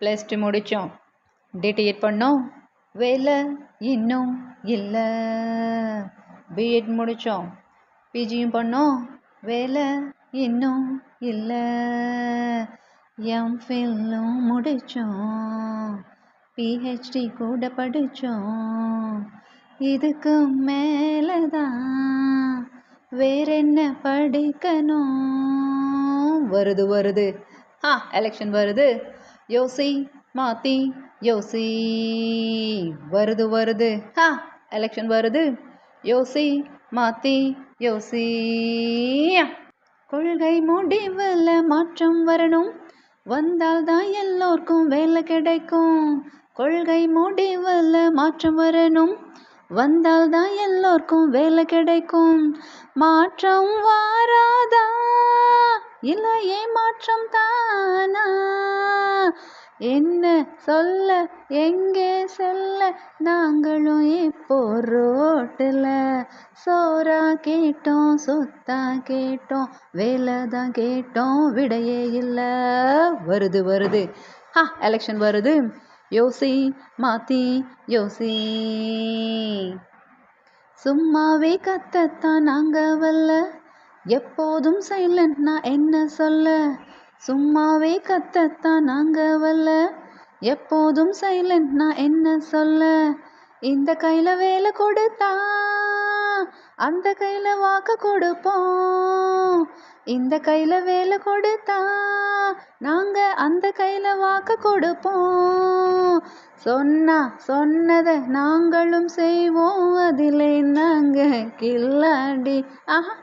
Plus two முடித்தோம் DTEd பண்ணோம். வேலை இன்னும் இல்லை. பிஎட் முடித்தோம் பிஜியும் பண்ணோம். வேலை இன்னும் இல்லை. எம்ஃபில்லும் முடித்தோம் பிஹெச்டி கூட படித்தோம் இதுக்கு மேலே தான் வேறென்ன படிக்கணும்? வருது வருது. ஆ எலெக்ஷன் வருது. யோசி மாத்தி யோசி வருது வருது. ஹா எலெக்ஷன் வருது. யோசி மாத்தி யோசி கொள்கை முடிவில் மாற்றம் வரணும். வந்தால் தான் எல்லோருக்கும் வேலை கிடைக்கும். கொள்கை முடிவில் மாற்றம் வரணும். வந்தால் தான் எல்லோருக்கும் வேலை கிடைக்கும். மாற்றம் வாராதா? இல்லை ஏமாற்றம் தானா? என்ன சொல்ல எங்கே செல்ல? நாங்களும் இப்போ ரோட்டில். சோறா கேட்டோம் சொத்தா கேட்டோம் வேலை தான் கேட்டோம் விடையே இல்லை. வருது வருது. ஹா எலெக்ஷன் வருது. யோசி மாத்தி யோசி. சும்மாவே கத்தத்தான் நாங்க வல்ல. எப்போதும் சைலண்ட் நான் என்ன சொல்ல? சும்மாவே கத்தத்தான் நாங்க வல்ல எப்போதும் சைலண்ட் நான் என்ன சொல்ல? இந்த கையில வேலை கொடுத்தா அந்த கையில வாக்கு கொடுப்போம். இந்த கையில வேலை கொடுத்தா நாங்க அந்த கையில வாக்கு கொடுப்போம். சொன்னா சொன்னதை நாங்களும் செய்வோம். அதிலே நாங்க கில்லாடி. ஆஹா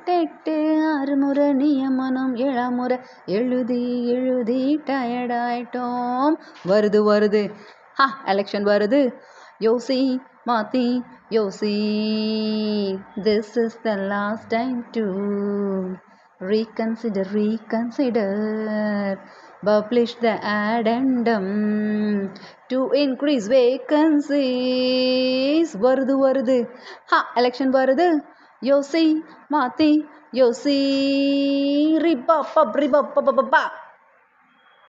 ஆறு முறை நியமனம் ஏழாமுறை எழுதி எழுதி டயர்டாயிட்டோம் வருது வருது. ஹா எலெக்ஷன் வருது. யோசி மாத்தி யோசி. This is the last time to reconsider reconsider. Publish the addendum. To increase vacancies. வருது வருது. ஹா எலெக்ஷன் வருது. யோசி மாத்தி யோசி ரிபா பப் ரிபா பப்பா